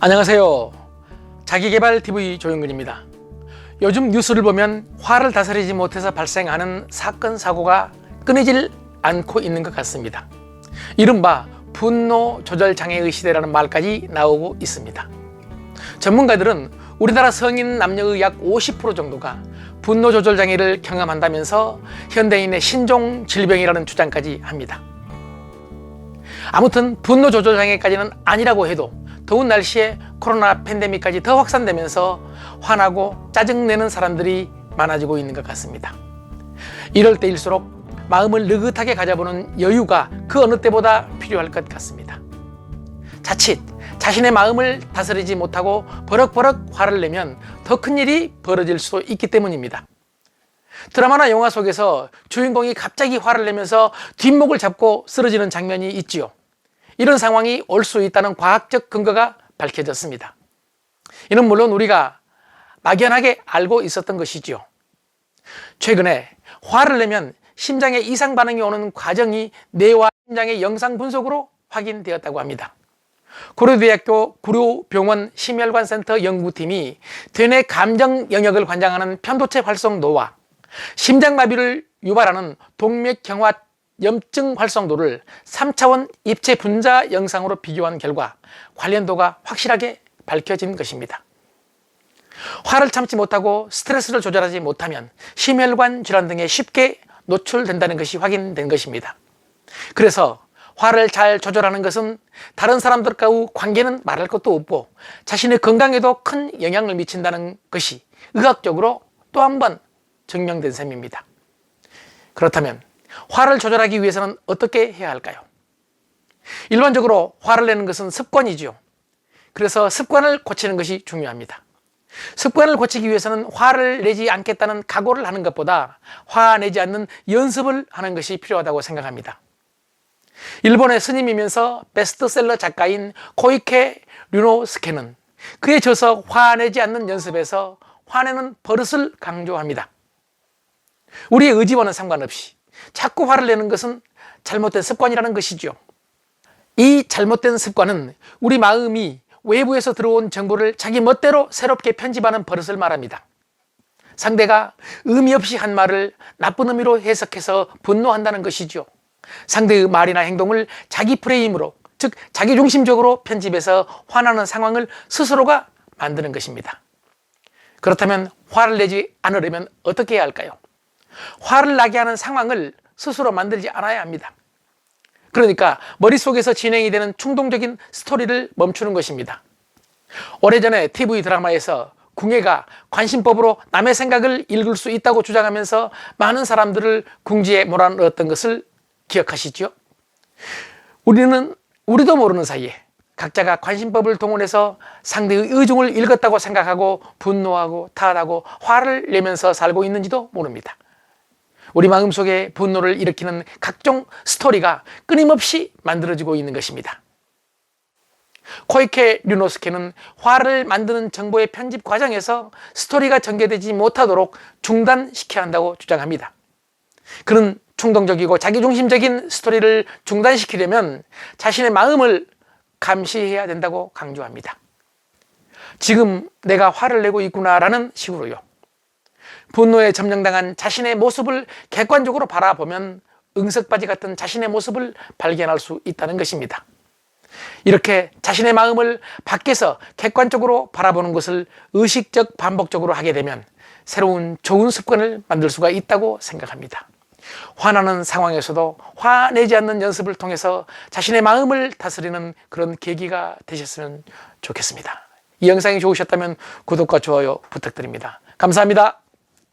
안녕하세요. 자기개발 TV 조영근입니다. 요즘 뉴스를 보면 화를 다스리지 못해서 발생하는 사건 사고가 끊이질 않고 있는 것 같습니다. 이른바 분노 조절 장애의 시대라는 말까지 나오고 있습니다. 전문가들은 우리나라 성인 남녀의 약 50% 정도가 분노 조절 장애를 경험한다면서 현대인의 신종 질병이라는 주장까지 합니다. 아무튼 분노 조절 장애까지는 아니라고 해도 더운 날씨에 코로나 팬데믹까지 더 확산되면서 화나고 짜증내는 사람들이 많아지고 있는 것 같습니다. 이럴 때일수록 마음을 느긋하게 가져보는 여유가 그 어느 때보다 필요할 것 같습니다. 자칫 자신의 마음을 다스리지 못하고 버럭버럭 화를 내면 더 큰 일이 벌어질 수도 있기 때문입니다. 드라마나 영화 속에서 주인공이 갑자기 화를 내면서 뒷목을 잡고 쓰러지는 장면이 있지요. 이런 상황이 올 수 있다는 과학적 근거가 밝혀졌습니다. 이는 물론 우리가 막연하게 알고 있었던 것이지요. 최근에 화를 내면 심장에 이상 반응이 오는 과정이 뇌와 심장의 영상 분석으로 확인되었다고 합니다. 고려대학교 구로병원 심혈관센터 연구팀이 대뇌 감정 영역을 관장하는 편도체 활성도와 심장마비를 유발하는 동맥경화 염증 활성도를 3차원 입체 분자 영상으로 비교한 결과 관련도가 확실하게 밝혀진 것입니다. 화를 참지 못하고 스트레스를 조절하지 못하면 심혈관 질환 등에 쉽게 노출된다는 것이 확인된 것입니다. 그래서 화를 잘 조절하는 것은 다른 사람들과의 관계는 말할 것도 없고 자신의 건강에도 큰 영향을 미친다는 것이 의학적으로 또 한 번 증명된 셈입니다. 그렇다면 화를 조절하기 위해서는 어떻게 해야 할까요? 일반적으로 화를 내는 것은 습관이지요. 그래서 습관을 고치는 것이 중요합니다. 습관을 고치기 위해서는 화를 내지 않겠다는 각오를 하는 것보다 화내지 않는 연습을 하는 것이 필요하다고 생각합니다. 일본의 스님이면서 베스트셀러 작가인 코이케 류노스케는 그의 저서 화내지 않는 연습에서 화내는 버릇을 강조합니다. 우리의 의지와는 상관없이 자꾸 화를 내는 것은 잘못된 습관이라는 것이죠. 이 잘못된 습관은 우리 마음이 외부에서 들어온 정보를 자기 멋대로 새롭게 편집하는 버릇을 말합니다. 상대가 의미 없이 한 말을 나쁜 의미로 해석해서 분노한다는 것이죠. 상대의 말이나 행동을 자기 프레임으로, 즉 자기 중심적으로 편집해서 화나는 상황을 스스로가 만드는 것입니다. 그렇다면 화를 내지 않으려면 어떻게 해야 할까요? 화를 나게 하는 상황을 스스로 만들지 않아야 합니다. 그러니까 머릿속에서 진행이 되는 충동적인 스토리를 멈추는 것입니다. 오래전에 TV 드라마에서 궁예가 관심법으로 남의 생각을 읽을 수 있다고 주장하면서 많은 사람들을 궁지에 몰아넣었던 것을 기억하시죠? 우리는 우리도 모르는 사이에 각자가 관심법을 동원해서 상대의 의중을 읽었다고 생각하고 분노하고 탓하고 화를 내면서 살고 있는지도 모릅니다. 우리 마음속에 분노를 일으키는 각종 스토리가 끊임없이 만들어지고 있는 것입니다. 코이케 류노스케는 화를 만드는 정보의 편집 과정에서 스토리가 전개되지 못하도록 중단시켜야 한다고 주장합니다. 그는 충동적이고 자기중심적인 스토리를 중단시키려면 자신의 마음을 감시해야 된다고 강조합니다. 지금 내가 화를 내고 있구나라는 식으로요. 분노에 점령당한 자신의 모습을 객관적으로 바라보면 응석바지 같은 자신의 모습을 발견할 수 있다는 것입니다. 이렇게 자신의 마음을 밖에서 객관적으로 바라보는 것을 의식적 반복적으로 하게 되면 새로운 좋은 습관을 만들 수가 있다고 생각합니다. 화나는 상황에서도 화내지 않는 연습을 통해서 자신의 마음을 다스리는 그런 계기가 되셨으면 좋겠습니다. 이 영상이 좋으셨다면 구독과 좋아요 부탁드립니다. 감사합니다.